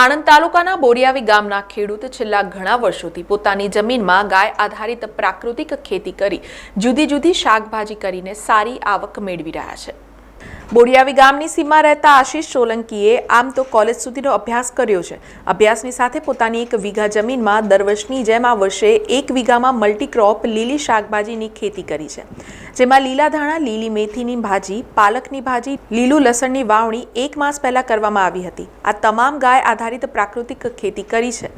આણંદ તાલુકાના બોરિયાવી ગામના ખેડૂત છેલ્લા ઘણા વર્ષોથી પોતાની જમીનમાં ગાય આધારિત પ્રાકૃતિક ખેતી કરી જુદી જુદી શાકભાજી કરીને સારી આવક મેળવી રહ્યા છે. બોરિયાવી ગામની સીમા રહેતા આશીષ સોલંકીએ આમ તો કોલેજ સુધીનો અભ્યાસ કર્યો છે. અભ્યાસની સાથે પોતાની એક વીઘા જમીનમાં દર વર્ષની જેમ આ વર્ષે એક વીઘામાં મલ્ટીક્રોપ લીલી શાકભાજીની ખેતી કરી છે. જેમાં લીલા ધાણા, લીલી મેથીની ભાજી, પાલકની ભાજી, લીલું લસણની વાવણી એક માસ પહેલાં કરવામાં આવી હતી. આ તમામ ગાય આધારિત પ્રાકૃતિક ખેતી કરી છે.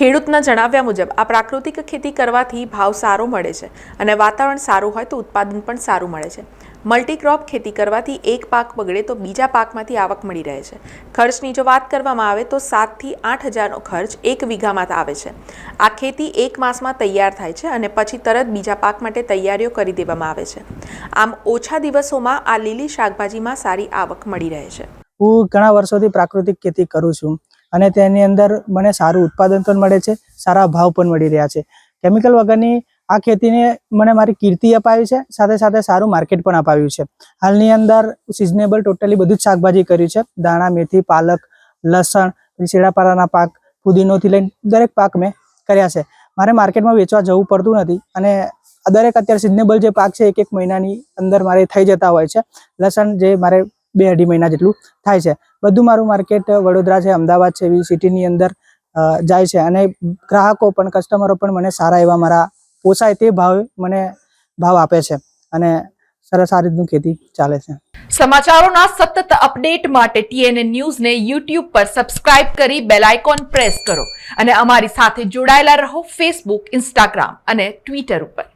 ખેડૂતના જણાવ્યા મુજબ, આ પ્રાકૃતિક ખેતી કરવાથી ભાવ સારો મળે છે અને વાતાવરણ સારું હોય તો ઉત્પાદન પણ સારું મળે છે. મલ્ટીક્રોપ ખેતી કરવાથી એક પાક બગડે તો બીજા પાકમાંથી આવક મળી રહે છે. ખર્ચની જો વાત કરવામાં આવે તો સાતથી આઠ હજારનો ખર્ચ એક વીઘામાં આવે છે. આ ખેતી એક માસમાં તૈયાર થાય છે અને પછી તરત બીજા પાક માટે તૈયારીઓ કરી દેવામાં આવે છે. આમ ઓછા દિવસોમાં આ લીલી શાકભાજીમાં સારી આવક મળી રહે છે. હું ઘણા વર્ષોથી પ્રાકૃતિક ખેતી કરું છું. અને તેની અંદર મને સારું ઉત્પાદન પણ મળે છે, સારા ભાવ પણ મળી રહ્યા છે. કેમિકલ વગરની આ ખેતીને મને મારી કીર્તિ અપાવી છે, સાથે સાથે સારું માર્કેટ પણ અપાવ્યું છે. હાલની અંદર સિઝનેબલ ટોટલી બધું જ શાકભાજી કર્યું છે. દાણા, મેથી, પાલક, લસણ, પછી શેડાપારાના પાક ફુદીનોથી લઈને દરેક પાક મેં કર્યા છે. મારે માર્કેટમાં વેચવા જવું પડતું નથી અને દરેક અત્યારે સિઝનેબલ જે પાક છે એક એક મહિનાની અંદર મારે થઈ જતા હોય છે. લસણ જે મારે બે અઢી મહિના જેટલું થાય છે. બધું મારું માર્કેટ વડોદરા છે, અમદાવાદ છે, એવી સિટીની અંદર જાય છે. અને ગ્રાહકો પણ, કસ્ટમરો પણ મને સારા એવા મારા પોસાય તે ભાવે મને ભાવ આપે છે. અને સરસ આ રીતનું ખેતી ચાલે છે. સમાચારોના સતત અપડેટ માટે ટીએનએ ન્યૂઝને યુટ્યુબ પર સબસ્ક્રાઇબ કરી બેલ આઇકોન પ્રેસ કરો. અને અમારી સાથે જોડાયેલા રહો ફેસબુક ઇન્સ્ટાગ્રામ અને ટ્વિટર ઉપર.